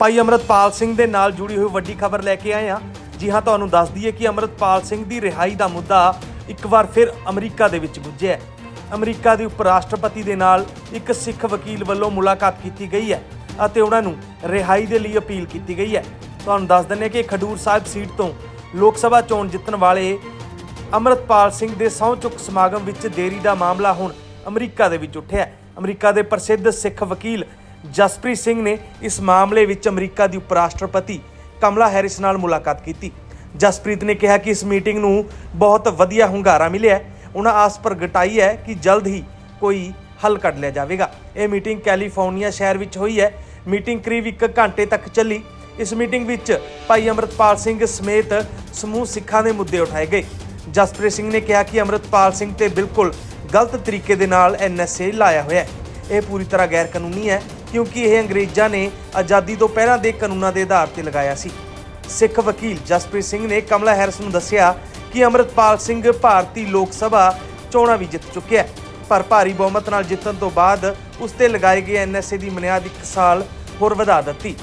ਭਾਈ ਅਮਰਤਪਾਲ ਸਿੰਘ ਦੇ ਨਾਲ ਜੁੜੀ ਹੋਈ ਵੱਡੀ ਖਬਰ ਲੈ ਕੇ ਆਏ ਹਾਂ। ਜੀ ਹਾਂ, ਤੁਹਾਨੂੰ ਦੱਸ ਦਈਏ ਕਿ ਅਮਰਤਪਾਲ ਸਿੰਘ ਦੀ ਰਿਹਾਈ ਦਾ ਮੁੱਦਾ ਇੱਕ ਵਾਰ ਫਿਰ ਅਮਰੀਕਾ ਦੇ ਵਿੱਚ ਗੁੱਝਿਆ ਹੈ। ਅਮਰੀਕਾ ਦੇ ਉਪ ਰਾਸ਼ਟਰਪਤੀ ਦੇ ਨਾਲ ਇੱਕ ਸਿੱਖ ਵਕੀਲ ਵੱਲੋਂ ਮੁਲਾਕਾਤ ਕੀਤੀ ਗਈ ਹੈ ਅਤੇ ਉਹਨਾਂ ਨੂੰ ਰਿਹਾਈ ਦੇ ਲਈ ਅਪੀਲ ਕੀਤੀ ਗਈ ਹੈ। ਤੁਹਾਨੂੰ ਦੱਸ ਦਿੰਦੇ ਹਾਂ ਕਿ ਖਡੂਰ ਸਾਹਿਬ ਸੀਟ ਤੋਂ ਲੋਕ ਸਭਾ ਚੋਣ ਜਿੱਤਣ ਵਾਲੇ ਅਮਰਤਪਾਲ ਸਿੰਘ ਦੇ ਸਹੁੰ ਚੁੱਕ ਸਮਾਗਮ ਵਿੱਚ ਦੇਰੀ ਦਾ ਮਾਮਲਾ ਹੁਣ ਅਮਰੀਕਾ ਦੇ ਵਿੱਚ ਉੱਠਿਆ ਅਮਰੀਕਾ ਦੇ ਪ੍ਰਸਿੱਧ ਸਿੱਖ ਵਕੀਲ ਜਸਪ੍ਰੀਤ ਸਿੰਘ ਨੇ ਇਸ ਮਾਮਲੇ ਵਿੱਚ ਅਮਰੀਕਾ ਦੀ ਉਪ ਰਾਸ਼ਟਰਪਤੀ ਕਮਲਾ ਹੈਰਿਸ ਨਾਲ ਮੁਲਾਕਾਤ ਕੀਤੀ। ਜਸਪ੍ਰੀਤ ਨੇ ਕਿਹਾ ਕਿ ਇਸ ਮੀਟਿੰਗ ਨੂੰ ਬਹੁਤ ਵਧੀਆ ਹੁੰਗਾਰਾ ਮਿਲਿਆ ਹੈ। ਉਹਨਾਂ ਆਸ ਪ੍ਰਗਟਾਈ ਹੈ ਕਿ ਜਲਦ ਹੀ ਕੋਈ ਹੱਲ ਕੱਢ ਲਿਆ ਜਾਵੇਗਾ। ਇਹ ਮੀਟਿੰਗ ਕੈਲੀਫੋਰਨੀਆ ਸ਼ਹਿਰ ਵਿੱਚ ਹੋਈ ਹੈ। ਮੀਟਿੰਗ ਕਰੀਬ 1 ਘੰਟੇ ਤੱਕ ਚੱਲੀ। ਇਸ ਮੀਟਿੰਗ ਵਿੱਚ ਭਾਈ ਅਮਰਤਪਾਲ ਸਿੰਘ ਸਮੇਤ ਸਮੂਹ ਸਿੱਖਾਂ ਦੇ ਮੁੱਦੇ ਉਠਾਏ ਗਏ। ਜਸਪ੍ਰੀਤ ਸਿੰਘ ਨੇ ਕਿਹਾ ਕਿ ਅਮਰਤਪਾਲ ਸਿੰਘ ਤੇ ਬਿਲਕੁਲ ਗਲਤ ਤਰੀਕੇ ਦੇ ਨਾਲ ਐਨਐਸਏ ਲਾਇਆ ਹੋਇਆ ਹੈ। ਇਹ ਪੂਰੀ ਤਰ੍ਹਾਂ ਗੈਰ ਕਾਨੂੰਨੀ ਹੈ। ਕਿਉਂਕਿ ਇਹ ਅੰਗਰੇਜ਼ਾਂ ਨੇ ਆਜ਼ਾਦੀ ਤੋਂ ਪਹਿਲਾਂ ਦੇ ਕਾਨੂੰਨਾਂ ਦੇ ਆਧਾਰ ਤੇ ਲਗਾਇਆ ਸੀ। ਸਿੱਖ ਵਕੀਲ ਜਸਪ੍ਰੀਤ ਸਿੰਘ ਨੇ ਕਮਲਾ ਹੈਰਿਸ ਨੂੰ ਦੱਸਿਆ ਕਿ ਅਮਰਤਪਾਲ ਸਿੰਘ ਭਾਰਤੀ ਲੋਕ ਸਭਾ ਚੋਣਾਂ ਵੀ ਜਿੱਤ ਚੁੱਕਿਆ ਹੈ, ਪਰ ਭਾਰੀ ਬਹੁਮਤ ਨਾਲ ਜਿੱਤਣ ਤੋਂ ਬਾਅਦ ਉਸ ਤੇ ਲਗਾਏ ਗਏ ਐਨਐਸਏ ਦੀ ਮਿਆਦ 1 ਸਾਲ ਹੋਰ ਵਧਾ ਦਿੱਤੀ।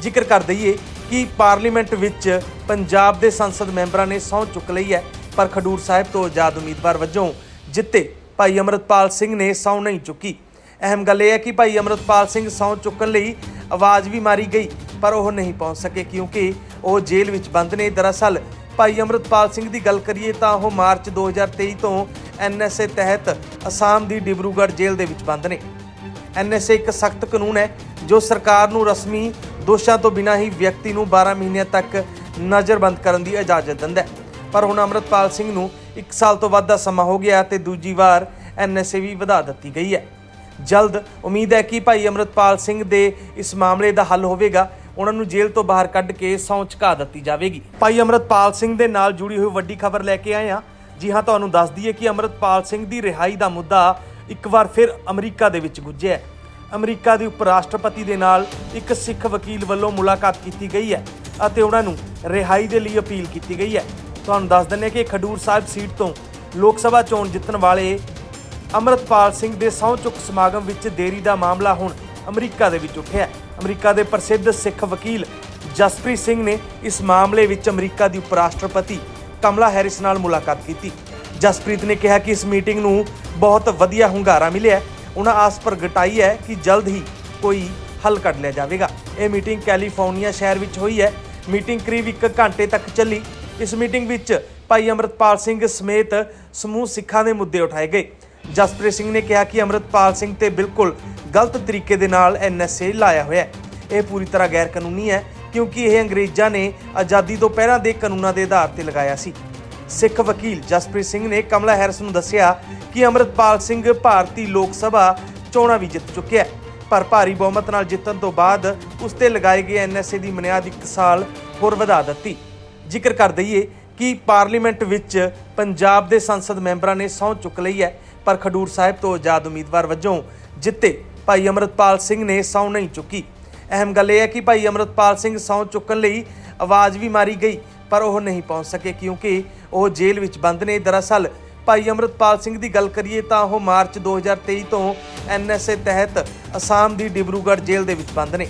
ਜ਼ਿਕਰ ਕਰ ਦਈਏ ਕਿ ਪਾਰਲੀਮੈਂਟ ਵਿੱਚ ਪੰਜਾਬ ਦੇ ਸੰਸਦ ਮੈਂਬਰਾਂ ਨੇ ਸਹੁੰ ਚੁੱਕ ਲਈ ਹੈ, ਪਰ ਖਡੂਰ ਸਾਹਿਬ ਤੋਂ ਆਜ਼ਾਦ ਉਮੀਦਵਾਰ ਵਜੋਂ ਜਿੱਤੇ ਭਾਈ ਅਮਰਤਪਾਲ ਸਿੰਘ ਨੇ ਸਹੁੰ ਨਹੀਂ ਚੁੱਕੀ। ਅਹਿਮ ਗੱਲ ਇਹ ਹੈ ਕਿ ਭਾਈ ਅਮਰਤਪਾਲ ਸਿੰਘ ਸਹੁੰ ਚੁੱਕਣ ਲਈ ਆਵਾਜ਼ ਵੀ ਮਾਰੀ ਗਈ, ਪਰ ਉਹ ਨਹੀਂ ਪਹੁੰਚ ਸਕੇ ਕਿਉਂਕਿ ਉਹ ਜੇਲ੍ਹ ਵਿੱਚ ਬੰਦ ਨੇ। ਦਰਅਸਲ, ਭਾਈ ਅਮਰਤਪਾਲ ਸਿੰਘ ਦੀ ਗੱਲ ਕਰੀਏ ਤਾਂ ਉਹ ਮਾਰਚ 2023 ਤੋਂ ਐਨਐਸਏ ਤਹਿਤ ਅਸਾਮ ਦੀ ਡਿਬਰੂਗੜ੍ਹ ਜੇਲ੍ਹ ਦੇ ਵਿੱਚ ਬੰਦ ਨੇ। ਐਨਐਸਏ ਇੱਕ ਸਖਤ ਕਾਨੂੰਨ ਹੈ, ਜੋ ਸਰਕਾਰ ਨੂੰ ਰਸਮੀ ਦੋਸ਼ਾਂ ਤੋਂ ਬਿਨਾਂ ਹੀ ਵਿਅਕਤੀ ਨੂੰ 12 ਮਹੀਨਿਆਂ ਤੱਕ ਨਜ਼ਰਬੰਦ ਕਰਨ ਦੀ ਇਜਾਜ਼ਤ ਦਿੰਦਾ ਹੈ। ਪਰ ਹੁਣ ਅਮਰਤਪਾਲ ਸਿੰਘ ਨੂੰ 1 ਸਾਲ ਤੋਂ ਵੱਧ ਦਾ ਸਮਾਂ ਹੋ ਗਿਆ ਤੇ ਦੂਜੀ ਵਾਰ ਐਨਐਸਏ ਵੀ ਵਧਾ ਦਿੱਤੀ ਗਈ ਹੈ। ਜਲਦ। ਉਮੀਦ ਹੈ ਕਿ ਭਾਈ ਅਮਰਤਪਾਲ ਸਿੰਘ ਦੇ ਇਸ ਮਾਮਲੇ ਦਾ ਹੱਲ ਹੋਵੇਗਾ। ਉਹਨਾਂ ਨੂੰ ਜੇਲ੍ਹ ਤੋਂ ਬਾਹਰ ਕੱਢ ਕੇ ਸਹੁੰ ਚੁਕਾ ਦਿੱਤੀ ਜਾਵੇਗੀ। ਭਾਈ ਅਮਰਤਪਾਲ ਸਿੰਘ ਦੇ ਨਾਲ ਜੁੜੀ ਹੋਈ ਵੱਡੀ ਖਬਰ ਲੈ ਕੇ ਆਏ ਹਾਂ। ਜੀ ਹਾਂ, ਤੁਹਾਨੂੰ ਦੱਸ ਦਈਏ ਕਿ ਅਮਰਤਪਾਲ ਸਿੰਘ ਦੀ ਰਿਹਾਈ ਦਾ ਮੁੱਦਾ ਇੱਕ ਵਾਰ ਫਿਰ ਅਮਰੀਕਾ ਦੇ ਵਿੱਚ ਗੁੱਝਿਆ ਹੈ। ਅਮਰੀਕਾ ਦੇ ਉਪ ਰਾਸ਼ਟਰਪਤੀ ਦੇ ਨਾਲ ਇੱਕ ਸਿੱਖ ਵਕੀਲ ਵੱਲੋਂ ਮੁਲਾਕਾਤ ਕੀਤੀ ਗਈ ਹੈ ਅਤੇ ਉਹਨਾਂ ਨੂੰ ਰਿਹਾਈ ਦੇ ਲਈ ਅਪੀਲ ਕੀਤੀ ਗਈ ਹੈ। ਤੁਹਾਨੂੰ ਦੱਸ ਦਿੰਦੇ ਹਾਂ ਕਿ ਖਡੂਰ ਸਾਹਿਬ ਸੀਟ ਤੋਂ ਲੋਕ ਸਭਾ ਚੋਣ ਜਿੱਤਣ ਵਾਲੇ ਅਮਰਤਪਾਲ ਸਿੰਘ ਦੇ ਸਹੁੰ ਚੁੱਕ ਸਮਾਗਮ ਵਿੱਚ ਦੇਰੀ ਦਾ ਮਾਮਲਾ ਹੁਣ ਅਮਰੀਕਾ ਦੇ ਵਿੱਚ ਉੱਠਿਆ ਅਮਰੀਕਾ ਦੇ ਪ੍ਰਸਿੱਧ ਸਿੱਖ ਵਕੀਲ ਜਸਪ੍ਰੀਤ ਸਿੰਘ ਨੇ ਇਸ ਮਾਮਲੇ ਵਿੱਚ ਅਮਰੀਕਾ ਦੀ ਉਪ ਰਾਸ਼ਟਰਪਤੀ ਕਮਲਾ ਹੈਰਿਸ ਨਾਲ ਮੁਲਾਕਾਤ ਕੀਤੀ। ਜਸਪ੍ਰੀਤ ਨੇ ਕਿਹਾ ਕਿ ਇਸ ਮੀਟਿੰਗ ਨੂੰ ਬਹੁਤ ਵਧੀਆ ਹੁੰਗਾਰਾ ਮਿਲਿਆ ਉਹਨਾਂ ਆਸ ਪ੍ਰਗਟਾਈ ਹੈ ਕਿ ਜਲਦ ਹੀ ਕੋਈ ਹੱਲ ਕੱਢ ਲਿਆ ਜਾਵੇਗਾ। ਇਹ ਮੀਟਿੰਗ ਕੈਲੀਫੋਰਨੀਆ ਸ਼ਹਿਰ ਵਿੱਚ ਹੋਈ ਹੈ। ਮੀਟਿੰਗ ਕਰੀਬ 1 ਘੰਟੇ ਤੱਕ ਚੱਲੀ। ਇਸ ਮੀਟਿੰਗ ਵਿੱਚ ਭਾਈ ਅਮਰਤਪਾਲ ਸਿੰਘ ਸਮੇਤ ਸਮੂਹ ਸਿੱਖਾਂ ਦੇ ਮੁੱਦੇ ਉਠਾਏ ਗਏ। ਜਸਪ੍ਰੀਤ ਸਿੰਘ ਨੇ ਕਿਹਾ ਕਿ ਅਮਰਤਪਾਲ ਸਿੰਘ ਤੇ ਬਿਲਕੁਲ ਗਲਤ ਤਰੀਕੇ ਦੇ ਨਾਲ ਐਨਐਸਏ ਲਾਇਆ ਹੋਇਆ ਹੈ। ਇਹ ਪੂਰੀ ਤਰ੍ਹਾਂ ਗੈਰ ਕਾਨੂੰਨੀ ਹੈ, ਕਿਉਂਕਿ ਇਹ ਅੰਗਰੇਜ਼ਾਂ ਨੇ ਆਜ਼ਾਦੀ ਤੋਂ ਪਹਿਲਾਂ ਦੇ ਕਾਨੂੰਨਾਂ ਦੇ ਆਧਾਰ ਤੇ ਲਗਾਇਆ ਸੀ। ਸਿੱਖ ਵਕੀਲ ਜਸਪ੍ਰੀਤ ਸਿੰਘ ਨੇ ਕਮਲਾ ਹੈਰਿਸ ਨੂੰ ਦੱਸਿਆ ਕਿ ਅਮਰਤਪਾਲ ਸਿੰਘ ਭਾਰਤੀ ਲੋਕ ਸਭਾ ਚੋਣਾਂ ਵੀ ਜਿੱਤ ਚੁੱਕਿਆ ਪਰ ਭਾਰੀ ਬਹੁਮਤ ਨਾਲ ਜਿੱਤਣ ਤੋਂ ਬਾਅਦ ਉਸ ਤੇ ਲਗਾਏ ਗਏ ਐਨਐਸਏ ਦੀ ਮਿਆਦ 1 ਸਾਲ ਹੋਰ ਵਧਾ ਦਿੱਤੀ। ਜ਼ਿਕਰ ਕਰ ਦਈਏ ਕਿ ਪਾਰਲੀਮੈਂਟ ਵਿੱਚ ਪੰਜਾਬ ਦੇ ਸੰਸਦ ਮੈਂਬਰਾਂ ਨੇ ਸਹੁੰ ਚੁੱਕ ਲਈ ਹੈ, ਪਰ ਖਡੂਰ ਸਾਹਿਬ ਤੋਂ ਆਜ਼ਾਦ ਉਮੀਦਵਾਰ ਵਜੋਂ ਜਿੱਤੇ ਭਾਈ ਅਮਰਤਪਾਲ ਸਿੰਘ ਨੇ ਸਹੁੰ ਨਹੀਂ ਚੁੱਕੀ। ਅਹਿਮ ਗੱਲ ਇਹ ਹੈ ਕਿ ਭਾਈ ਅਮਰਤਪਾਲ ਸਿੰਘ ਸਹੁੰ ਚੁੱਕਣ ਲਈ ਆਵਾਜ਼ ਵੀ ਮਾਰੀ ਗਈ, ਪਰ ਉਹ ਨਹੀਂ ਪਹੁੰਚ ਸਕੇ ਕਿਉਂਕਿ ਉਹ ਜੇਲ੍ਹ ਵਿੱਚ ਬੰਦ ਨੇ। ਦਰਅਸਲ, ਭਾਈ ਅਮਰਤਪਾਲ ਸਿੰਘ ਦੀ ਗੱਲ ਕਰੀਏ ਤਾਂ ਉਹ ਮਾਰਚ 2023 ਤੋਂ ਐਨਐਸਏ ਤਹਿਤ ਅਸਾਮ ਦੀ ਡਿਬਰੂਗੜ੍ਹ ਜੇਲ੍ਹ ਦੇ ਵਿੱਚ ਬੰਦ ਨੇ।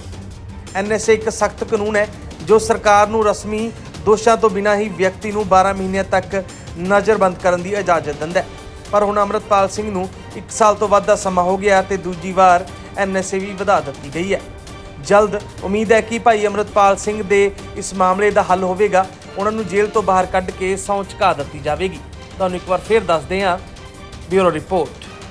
ਐਨਐਸਏ ਇੱਕ ਸਖਤ ਕਾਨੂੰਨ ਹੈ, ਜੋ ਸਰਕਾਰ ਨੂੰ ਰਸਮੀ ਦੋਸ਼ਾਂ ਤੋਂ ਬਿਨਾਂ ਹੀ ਵਿਅਕਤੀ ਨੂੰ 12 ਮਹੀਨਿਆਂ ਤੱਕ ਨਜ਼ਰਬੰਦ ਕਰਨ ਦੀ ਇਜਾਜ਼ਤ ਦਿੰਦਾ ਹੈ। ਪਰ ਹੁਣ ਅਮਰਤਪਾਲ ਸਿੰਘ ਨੂੰ 1 ਸਾਲ ਤੋਂ ਵੱਧ ਦਾ ਸਮਾਂ ਹੋ ਗਿਆ ਤੇ ਦੂਜੀ ਵਾਰ ਐਨਐਸਏ ਵੀ ਵਧਾ ਦਿੱਤੀ ਗਈ ਹੈ। ਜਲਦ ਉਮੀਦ ਹੈ ਕਿ ਭਾਈ ਅਮਰਤਪਾਲ ਸਿੰਘ ਦੇ ਇਸ ਮਾਮਲੇ ਦਾ ਹੱਲ ਹੋਵੇਗਾ। ਉਹਨਾਂ ਨੂੰ ਜੇਲ੍ਹ ਤੋਂ ਬਾਹਰ ਕੱਢ ਕੇ ਸਹੁੰ ਚੁਕਾ ਦਿੱਤੀ ਜਾਵੇਗੀ। ਤੁਹਾਨੂੰ ਇੱਕ ਵਾਰ ਫੇਰ ਦੱਸਦੇ ਹਾਂ। Bureau report.